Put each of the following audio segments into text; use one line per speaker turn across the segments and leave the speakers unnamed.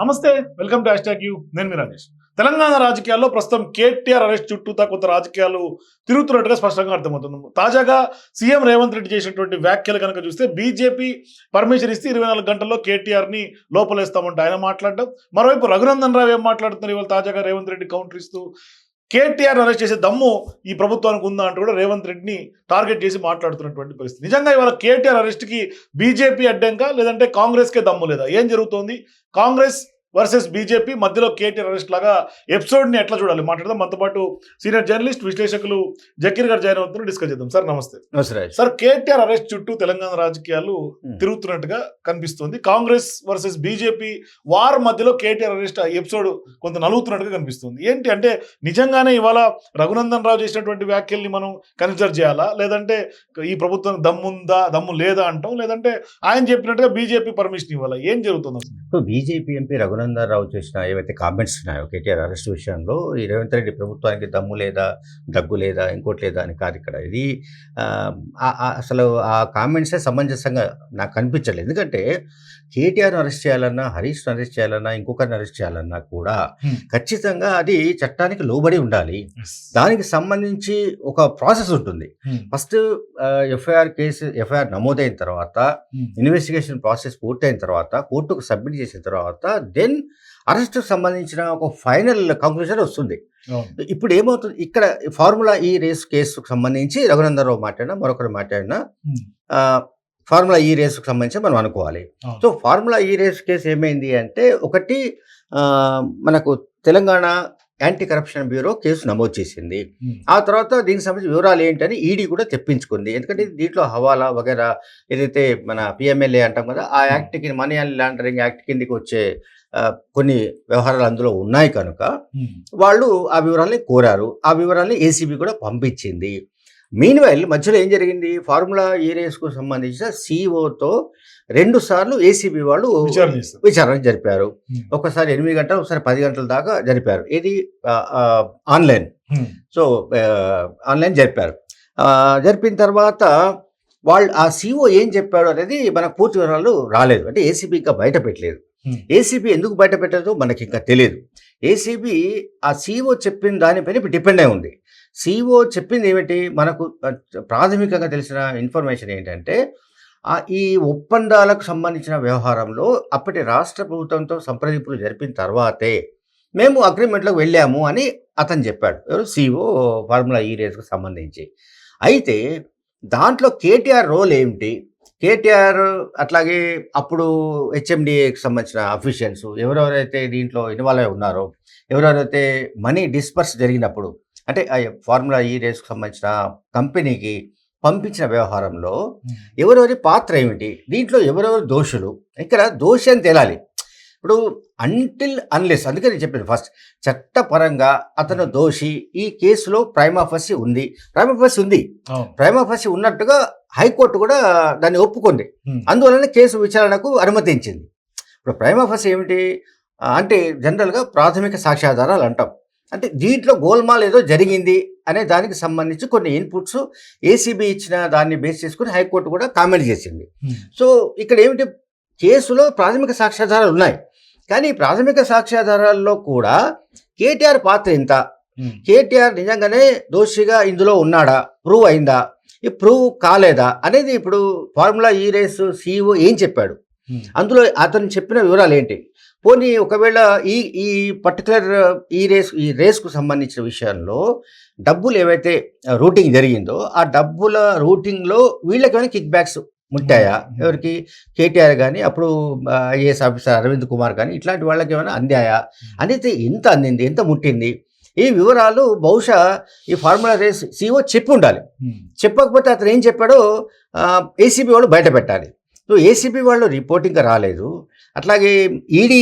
నమస్తే welcome to hashtag you నేను మీ రాజేష్. తెలంగాణ రాజకీయాల్లో ప్రస్తుతం కేటీఆర్ అరెస్ట్ చుట్టూతా కొంత రాజకీయాలు తిరుగుతున్నట్టుగా స్పష్టంగా అర్థమవుతుంది. తాజాగా సీఎం రేవంత్ రెడ్డి చేసినటువంటి వ్యాఖ్యలు కనుక చూస్తే బీజేపీ పర్మిషన్ ఇస్తే ఇరవై నాలుగు గంటల్లో కేటీఆర్ని లోపలేస్తామంటే ఆయన మాట్లాడడం. మరోవైపు రఘునందన్ రావు ఏం మాట్లాడుతున్నారు? ఇవాళ తాజాగా రేవంత్ రెడ్డి కౌంటర్ ఇస్తూ కేటీఆర్ అరెస్ట్ చేసే దమ్ము ఈ ప్రభుత్వానికి ఉందా అంటూ కూడా రేవంత్ రెడ్డిని టార్గెట్ చేసి మాట్లాడుతున్నటువంటి పరిస్థితి. నిజంగా ఇవాళ కేటీఆర్ అరెస్ట్కి బీజేపీ అడ్డంగా లేదంటే కాంగ్రెస్కే దమ్ము లేదా? ఏం జరుగుతోంది? కాంగ్రెస్ వర్సెస్ బీజేపీ మధ్యలో కేటీఆర్ అరెస్ట్ లాగా ఎపిసోడ్ని ఎట్లా చూడాలి? మాట్లాడదాం. మనతో పాటు సీనియర్ జర్నలిస్ట్ విశ్లేషకులు జకీర్ గారు జాయిన్ అవుతున్నారు. డిస్కస్ చేద్దాం. సార్ నమస్తే. సార్ కేటీఆర్ అరెస్ట్ చుట్టూ తెలంగాణ రాజకీయాలు. తిరుగుతున్నట్టుగా కనిపిస్తుంది. కాంగ్రెస్ వర్సెస్ బీజేపీ వార్ మధ్యలో కేటీఆర్ అరెస్ట్ ఎపిసోడ్ కొంత నలుగుతున్నట్టుగా కనిపిస్తుంది. ఏంటి అంటే నిజంగానే ఇవాళ రఘునందన్ రావు చేసినటువంటి వ్యాఖ్యల్ని మనం కన్సిడర్ చేయాలా? లేదంటే ఈ ప్రభుత్వం దమ్ముందా దమ్ము లేదా అంటాం? లేదంటే ఆయన చెప్పినట్టుగా బీజేపీ పర్మిషన్ ఇవ్వాలా? ఏం జరుగుతుంది?
So BJP MP Raghunandan Rao చేసిన ఏవైతే కామెంట్స్ ఉన్నాయో కేటీఆర్ అరెస్ట్ విషయంలో ఈ రేవంత్ రెడ్డి ప్రభుత్వానికి దమ్ము లేదా దగ్గు లేదా ఇంకోటి లేదా అని కాదు ఇక్కడ. ఇది అసలు ఆ కామెంట్సే సమంజసంగా నాకు కనిపించలేదు. ఎందుకంటే కేటీఆర్ అరెస్ట్ చేయాలన్నా హరీష్ అరెస్ట్ చేయాలన్నా ఇంకొకరిని అరెస్ట్ చేయాలన్నా కూడా. ఖచ్చితంగా అది చట్టానికి లోబడి ఉండాలి దానికి సంబంధించి ఒక ప్రాసెస్ ఉంటుంది. ఫస్ట్ ఎఫ్ఐఆర్ కేసు ఎఫ్ఐఆర్ నమోదైన తర్వాత. ఇన్వెస్టిగేషన్ ప్రాసెస్ పూర్తయిన తర్వాత కోర్టుకు సబ్మిట్ చేసిన తర్వాత దెన్ అరెస్ట్కి సంబంధించిన ఒక ఫైనల్ కంక్లూజన్ వస్తుంది. ఇప్పుడు ఏమవుతుంది ఇక్కడ ఫార్ములా ఈ రేస్ కేసుకు సంబంధించి రఘునందరావు మాట్లాడినా మరొకరు మాట్లాడినా ఫార్ములా ఈ రేసుకు సంబంధించి మనం అనుకోవాలి. So formula E race case ఏమైంది అంటే ఒకటి మనకు Telangana anti corruption bureau case నమోదు చేసింది. ఆ తర్వాత దీనికి సంబంధించిన వివరాలు ఏంటని ఈడీ కూడా తెప్పించుకుంది. ఎందుకంటే దీంట్లో హవాలా వగేరా ఏదైతే మన పిఎంఎల్ఏ అంటాం కదా ఆ యాక్ట్ కింద మనీ అండ్ లాండరింగ్ యాక్ట్ కిందకి వచ్చే కొన్ని వ్యవహారాలు అందులో ఉన్నాయి కనుక. వాళ్ళు ఆ వివరాల్ని కోరారు. ఆ వివరాల్ని ఏసీబీ కూడా పంపించింది. మీన్ వైల్ మధ్యలో ఏం జరిగింది? ఫార్ములా ఈ రేస్కు సంబంధించిన సిఇఓతో రెండు సార్లు ఏసీబీ వాళ్ళు
విచారణ
జరిపారు.
Hmm.
ఒకసారి ఎనిమిది గంటలు ఒకసారి పది గంటల దాకా జరిపారు. ఇది ఆన్లైన్
Hmm.
సో ఆన్లైన్ జరిపారు. జరిపిన తర్వాత వాళ్ళు ఆ సీఓ ఏం చెప్పాడు అనేది మనకు పూర్తి వివరాలు రాలేదు. అంటే ఏసీబీ ఇంకా బయట పెట్టలేదు.
Hmm.
ఏసీబీ ఎందుకు బయట పెట్టదో మనకి ఇంకా తెలియదు ఏసీబీ ఆ సీఓ చెప్పిన దానిపైన ఇప్పుడు డిపెండ్ అయి ఉంది. సీఓ చెప్పింది ఏమిటి? మనకు ప్రాథమికంగా తెలిసిన ఇన్ఫర్మేషన్ ఏంటంటే ఈ ఒప్పందాలకు సంబంధించిన వ్యవహారంలో అప్పటి రాష్ట్ర ప్రభుత్వంతో సంప్రదింపులు జరిపిన తర్వాతే మేము అగ్రిమెంట్లోకి వెళ్ళాము అని అతను చెప్పాడు. ఎవరు? సిఓ ఫార్ములా ఈ రేస్కు సంబంధించి. అయితే దాంట్లో కేటీఆర్ రోల్ ఏమిటి? కేటీఆర్ అట్లాగే అప్పుడు హెచ్ఎండిఏకి సంబంధించిన అఫీషియల్స్ ఎవరెవరైతే దీంట్లో ఇన్వాల్వ్ అయి ఉన్నారో ఎవరెవరైతే మనీ డిస్పర్స్ జరిగినప్పుడు అంటే ఆ ఫార్ములా ఈ రేస్కు సంబంధించిన కంపెనీకి పంపించిన వ్యవహారంలో. ఎవరెవరి పాత్ర ఏమిటి దీంట్లో ఎవరెవరు దోషులు ఇక్కడ దోషి అని తేలాలి ఇప్పుడు అంటిల్ అన్లెస్ అందుకే నేను చెప్పాను ఫస్ట్ చట్టపరంగా అతను దోషి ఈ కేసులో ప్రైమాఫసి ఉంది ప్రైమాఫసి ఉంది. ప్రైమాఫసి ఉన్నట్టుగా హైకోర్టు కూడా దాన్ని ఒప్పుకుంది. అందువలన కేసు విచారణకు అనుమతించింది. ఇప్పుడు ప్రైమాఫసి ఏమిటి? అంటే జనరల్గా ప్రాథమిక సాక్ష్యాధారాలు అంటాం. అంటే దీంట్లో గోల్మాల్ ఏదో జరిగింది అనే దానికి సంబంధించి కొన్ని ఇన్పుట్స్ ఏసీబీ ఇచ్చిన దాన్ని బేస్ చేసుకుని హైకోర్టు కూడా కామెంట్ చేసింది. సో ఇక్కడ ఏమిటి? కేసులో ప్రాథమిక సాక్ష్యాధారాలు ఉన్నాయి. కానీ ప్రాథమిక సాక్ష్యాధారాల్లో కూడా కేటీఆర్ పాత్ర ఎంత. కేటీఆర్ నిజంగానే దోషిగా ఇందులో ఉన్నాడా? ప్రూవ్ అయిందా? ప్రూవ్ కాలేదా? అనేది ఇప్పుడు ఫార్ములా ఈ రేస్ సీఈఓ ఏం చెప్పాడు. అందులో అతను చెప్పిన వివరాలు ఏంటి పోనీ ఒకవేళ ఈ ఈ పర్టికులర్ ఈ రేస్ ఈ రేస్కు సంబంధించిన విషయంలో డబ్బులు ఏవైతే రూటింగ్ జరిగిందో ఆ డబ్బుల రూటింగ్లో వీళ్ళకేమైనా కిక్ బ్యాక్స్ ముట్టాయా. ఎవరికి? కేటీఆర్ కానీ అప్పుడు ఐఏఎస్ ఆఫీసర్ అరవింద్ కుమార్ కానీ ఇట్లాంటి వాళ్ళకి ఏమైనా అందాయా అనేది ఎంత అందింది? ఎంత ముట్టింది? ఈ వివరాలు బహుశా ఈ ఫార్ములా రేస్ సీఓ చెప్పి ఉండాలి. చెప్పకపోతే అతను ఏం చెప్పాడో? ఏసీబీ వాళ్ళు బయట పెట్టాలి. సో ఏసీబీ వాళ్ళు రిపోర్టింగ్ రాలేదు. అట్లాగే ఈడీ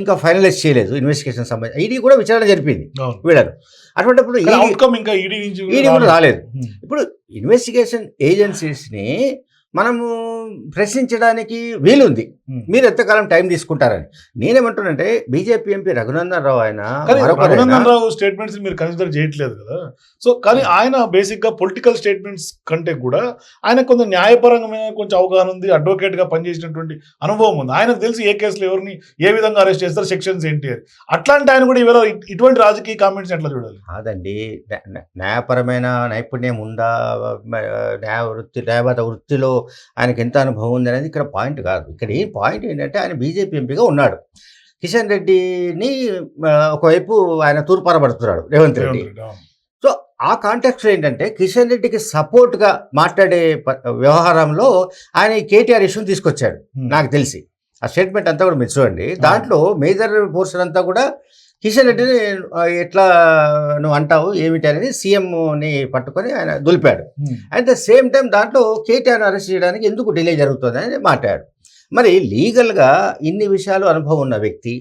ఇంకా ఫైనలైజ్ చేయలేదు ఇన్వెస్టిగేషన్ సంబంధించి. ఈడీ కూడా విచారణ జరిపింది. వీళ్ళను. అటువంటిప్పుడు ఈడీ
ఇంకా ఈడీ
కూడా రాలేదు. ఇప్పుడు ఇన్వెస్టిగేషన్ ఏజెన్సీస్ని మనము ప్రశ్నించడానికి వీలుంది. మీరు ఎంతకాలం టైం తీసుకుంటారని. నేనేమంటున్నానంటే బీజేపీ ఎంపీ రఘునందన్ రావు ఆయన
రఘునందన్ రావు స్టేట్మెంట్స్ మీరు కన్సిడర్ చేయట్లేదు కదా. సో కానీ ఆయన బేసిక్గా పొలిటికల్ స్టేట్మెంట్స్ కంటే కూడా ఆయన కొంత న్యాయపరంగా కొంచెం అవగాహన ఉంది అడ్వకేట్గా పనిచేసినటువంటి అనుభవం ఉంది. ఆయనకు తెలిసి ఏ కేసులో ఎవరిని ఏ విధంగా అరెస్ట్ చేస్తారు సెక్షన్స్ ఏంటి అని. అట్లాంటి ఆయన కూడా ఈవేళ ఇటువంటి రాజకీయ కామెంట్స్ ఎట్లా చూడాలి?
కాదండి. న్యా- న్యా- న్యాయపరమైన నైపుణ్యం ఉందా? న్యాయ వృత్తి న్యాయవాద వృత్తిలో ఆయనకి ఎంత అనుభవం ఉంది అనేది ఇక్కడ పాయింట్ కాదు. ఇక్కడ ఈ పాయింట్ ఏంటంటే ఆయన బీజేపీ ఎంపీగా ఉన్నాడు. కిషన్ రెడ్డిని ఒకవైపు ఆయన తూర్పారబడుతున్నాడు రేవంత్ రెడ్డి. సో ఆ కాంటెక్స్ట్ ఏంటంటే కిషన్ రెడ్డికి సపోర్ట్గా మాట్లాడే వ్యవహారంలో ఆయన ఈ కేటీఆర్ ఇష్యూని తీసుకొచ్చాడు. నాకు తెలిసి. ఆ స్టేట్మెంట్ అంతా కూడా మీరు చూడండి. దాంట్లో మేజర్ పోర్షన్ అంతా కూడా కిషన్ రెడ్డిని ఎట్లా నువ్వు అంటావు? ఏమిటి? అనేది సీఎంని పట్టుకొని ఆయన దులిపాడు. అట్ ద సేమ్ టైం దాంట్లో కేటీఆర్ అరెస్ట్ చేయడానికి ఎందుకు డిలే జరుగుతుంది అని మాట్లాడాడు మరి లీగల్గా ఇన్ని విషయాలు అనుభవం ఉన్న వ్యక్తి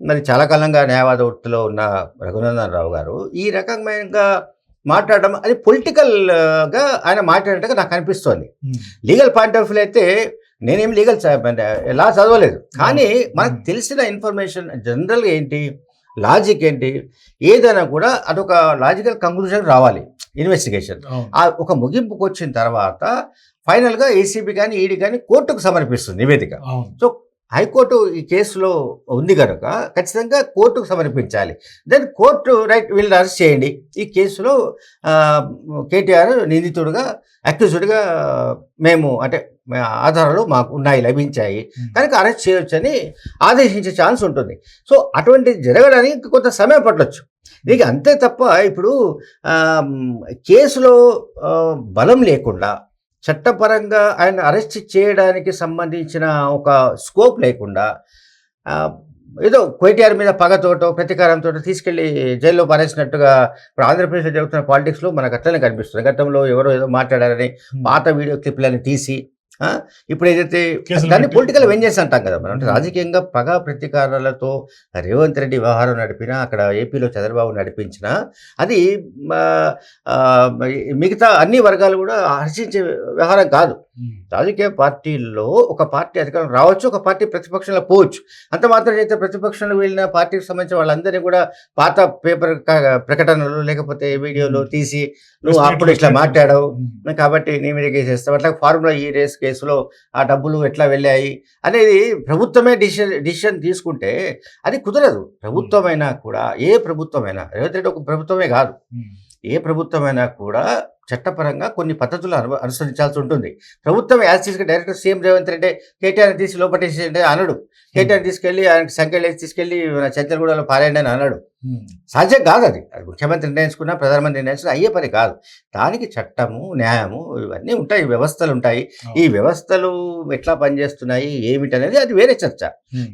మరి చాలా కాలంగా న్యాయవాద వృత్తిలో ఉన్న రఘునందన్ రావు గారు ఈ రకమైన మాట్లాడడం అది పొలిటికల్గా ఆయన మాట్లాడినట్టుగా నాకు అనిపిస్తోంది. లీగల్ పాయింట్ ఆఫ్ వ్యూ అయితే నేనేం లీగల్ లా చదవలేదు. కానీ మనకు తెలిసిన ఇన్ఫర్మేషన్ జనరల్గా ఏంటి? లాజిక్ ఏంటి? ఏదైనా కూడా అదొక లాజికల్ కంక్లూజన్ రావాలి ఇన్వెస్టిగేషన్. ఆ ఒక ముగింపుకు వచ్చిన తర్వాత ఫైనల్గా ఏసీబీ కానీ ఈడీ కానీ కోర్టుకు సమర్పిస్తుంది నివేదిక.
అవును.
హైకోర్టు ఈ కేసులో ఉంది కనుక ఖచ్చితంగా కోర్టుకు సమర్పించాలి. దెన్ కోర్టు రైట్ వీళ్ళని అరెస్ట్ చేయండి. ఈ కేసులో కేటీఆర్ నిందితుడిగా అక్యూజ్డ్గా మేము అంటే ఆధారాలు మాకు ఉన్నాయి లభించాయి.
ఉమ్.
కనుక అరెస్ట్ చేయొచ్చని ఆదేశించే ఛాన్స్ ఉంటుంది. సో అటువంటి జరగడానికి కొంత సమయం పట్టొచ్చు. దీనికి అంతే తప్ప ఇప్పుడు కేసులో బలం లేకుండా చట్టపరంగా ఆయన అరెస్ట్ చేయడానికి సంబంధించిన ఒక స్కోప్ లేకుండా ఏదో కేటీఆర్ మీద పగతోటో ప్రతీకారంతో తీసుకెళ్ళి జైల్లో పారేసినట్టుగా ఇప్పుడు ఆంధ్రప్రదేశ్లో జరుగుతున్న పాలిటిక్స్లో మనకు అట్లనే కనిపిస్తుంది. గతంలో ఎవరో ఏదో మాట్లాడారని పాత వీడియో క్లిప్లని తీసి ఇప్పుడు ఏదైతే దాన్ని పొలిటికల్ వెంజెన్స్ అంటాం కదా మనం అంటే. రాజకీయంగా పగ ప్రతీకారాలతో రేవంత్ రెడ్డి వ్యవహారం నడిపినా అక్కడ ఏపీలో చంద్రబాబు నడిపించినా అది మిగతా అన్ని వర్గాలు కూడా హర్షించే వ్యవహారం కాదు. రాజకీయ పార్టీల్లో ఒక పార్టీ అధికారం రావచ్చు ఒక పార్టీ ప్రతిపక్షంలో పోవచ్చు అంత మాత్రం అయితే ప్రతిపక్షంలో వెళ్ళిన పార్టీకి సంబంధించిన వాళ్ళందరినీ కూడా పాత పేపర్ ప్రకటనలు లేకపోతే వీడియోలు తీసి నువ్వు అప్పుడు ఇట్లా మాట్లాడావు. కాబట్టి నీ మీద అట్లా ఫార్ములా ఈ రేస్ కేసులో ఆ డబ్బులు ఎట్లా వెళ్ళాయి అనేది ప్రభుత్వమే డిసిషన్ డిసిషన్ తీసుకుంటే అది కుదరదు. ప్రభుత్వమైనా కూడా ఏ ప్రభుత్వమైనా రేవంత్ రెడ్డి ఒక ప్రభుత్వమే కాదు. ఏ ప్రభుత్వమైనా కూడా చట్టపరంగా కొన్ని పద్ధతులు అను అనుసరించాల్సి ఉంటుంది. ప్రభుత్వం యాజ్టీస్గా director CM Revanth Reddy KTR తీసి లోపటేసి అనడు. కేటీఆర్ తీసుకెళ్ళి ఆయనకి సంఖ్యలు వేసి తీసుకెళ్ళి చంద్రగూడలో పారేయండి అని అన్నాడు. సాధ్యం కాదు అది. అది ముఖ్యమంత్రి నిర్ణయించుకున్నా ప్రధానమంత్రి నిర్ణయించుకున్నా అయ్యే పని కాదు. దానికి చట్టము న్యాయము ఇవన్నీ ఉంటాయి వ్యవస్థలు ఉంటాయి. ఈ వ్యవస్థలు ఎట్లా పనిచేస్తున్నాయి ఏమిటి అనేది అది వేరే చర్చ.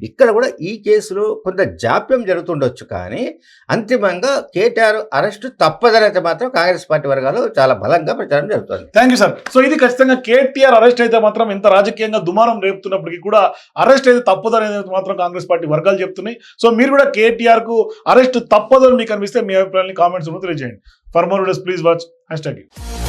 ఇక్కడ కూడా ఈ కేసులో కొంత జాప్యం జరుగుతుండొచ్చు కానీ అంతిమంగా కేటీఆర్ అరెస్టు తప్పదనైతే మాత్రం కాంగ్రెస్ పార్టీ వర్గాలు చాలా బలంగా ప్రచారం జరుగుతుంది.
Thank you sir. సో ఇది ఖచ్చితంగా కేటీఆర్ అరెస్ట్ అయితే మాత్రం ఇంత రాజకీయంగా దుమారం రేపుతున్నప్పటికీ కూడా అరెస్ట్ అయితే తప్పదు అనేది మాత్రం కాంగ్రెస్ పార్టీ వర్గాలు చెప్తున్నాయి. సో మీరు కూడా కేటీఆర్కు అరెస్ట్ తప్పదు మీకు అనిపిస్తే మీ అభిప్రాయాన్ని కామెంట్స్ తెలియజేయండి. For more days please watch hashtag